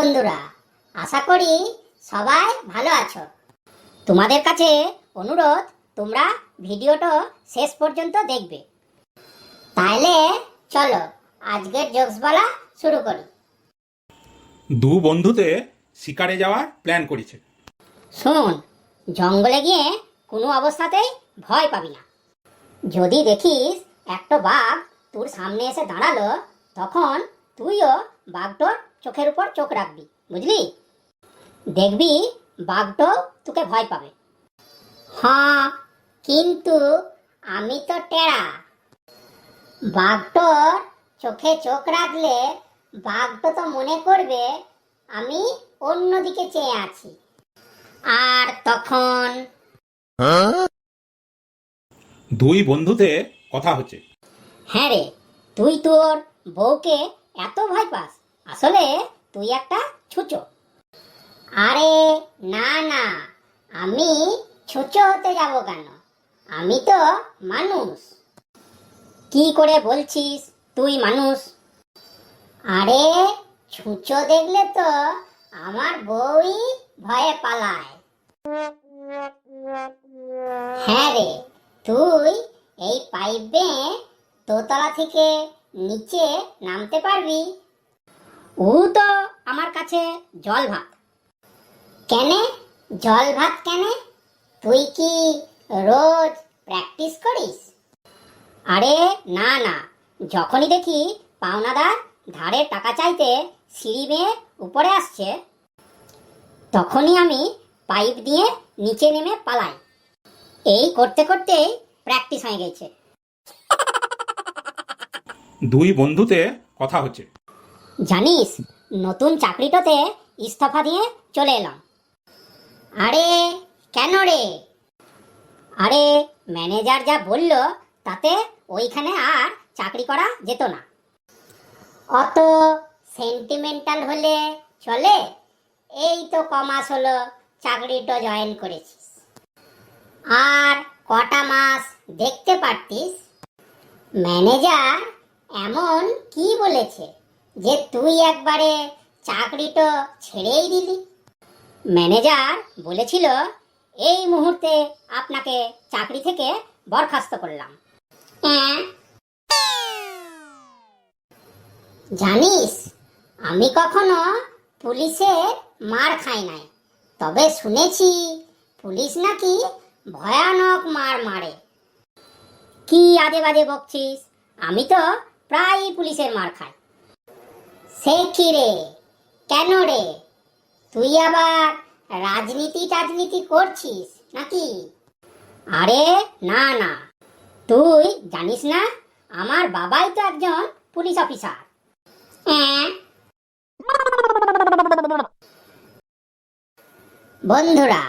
আশা করি সবাই ভালো আছো। তোমাদের কাছে অনুরোধ তোমরা ভিডিওটা শেষ পর্যন্ত দেখবে। তাহলে চলো আজকের জোকস বলা শুরু করি। দু বন্ধুতে শিকারে যাওয়ার প্ল্যান করেছে। শোন জঙ্গলে গিয়ে কোনো অবস্থাতেই ভয় পাবি না। যদি দেখিস একটা বাঘ তোর সামনে এসে দাঁড়াল তখন তুইও বাঘটোর চোখের উপর চোখ রাখবি বুঝলি? দেখবি বাঘটো তোকে ভয় পাবে। হ্যাঁ কিন্তু আমি তো টেরা। বাঘটোর চোখে চোখ রাখলে বাঘটো তো মনে করবে আমি অন্যদিকে চেয়ে আছি। আর তখন দুই বন্ধুতে কথা হচ্ছে। হ্যাঁ রে তুই তোর বউকে এত ভয় পাস? আসলে তুই একটা ছুচো। আরে না না, আমি ছুচো হতে যাব কেন? আমি তো মানুষ। কি করে বলছিস তুই মানুষ? আরে ছুচো দেখলে তো আমার বউই ভয়ে পালায়। হ্যাঁ রে, তুই এই পাইপ দোতলা থেকে নিচে নামতে পারবি? ও তো, আমার কাছে জল ভাত। কেনে? জল ভাত কেন? তুই কি রোজ প্র্যাকটিস করিস? আরে না না, যখনই দেখি পাওনাদার ধারে টাকা চাইতে সিঁড়ি বেয়ে উপরে আসছে, তখনই আমি পাইপ দিয়ে নিচে নেমে পালাই। এই করতে করতেই প্র্যাকটিস হয়ে গেছে। দুই বন্ধুতে কথা হচ্ছে। জানিস, নতুন চাকরিটাতে ইস্তফা দিয়ে চলে এলাম। আরে, কেন রে? আরে, ম্যানেজার যা বলল, তাতে ওইখানে আর চাকরি করা যেত না। অত সেন্টিমেন্টাল হলে চলে, এই তো কমাস হলো, চাকরিটা জয়েন করেছিস। আর কটা মাস দেখতে পারতিস? ম্যানেজার এমন কি বলেছে যে তুই একবারে চাকরিটা ছেড়েই দিলি? ম্যানেজার বলেছিল, এই মুহূর্তে আপনাকে চাকরি থেকে বরখাস্ত করলাম? জানিস, আমি কখনো পুলিশের মার খাই নাই, তবে শুনেছি পুলিশ নাকি ভয়ানক মার মারে। কি আজে বাজে বকছিস? আমি তো প্রায়ই পুলিশের মার খাই সে কি রে? কেন রে? তুই আবার রাজনীতি টাজনীতি করছিস নাকি? আরে না না। তুই জানিস না, আমার বাবাই তো একজন পুলিশ অফিসার। হ্যাঁ। বন্ধুরা,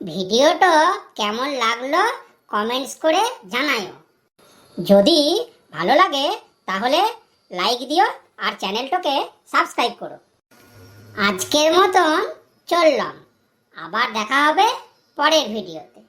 ভিডিওটা কেমন লাগল কমেন্টস করে জানাও যদি ভালো লাগে তাহলে লাইক দিও আর চ্যানেলটাকে সাবস্ক্রাইব করো। আজকের মতন চললাম। আবার দেখা হবে পরের ভিডিওতে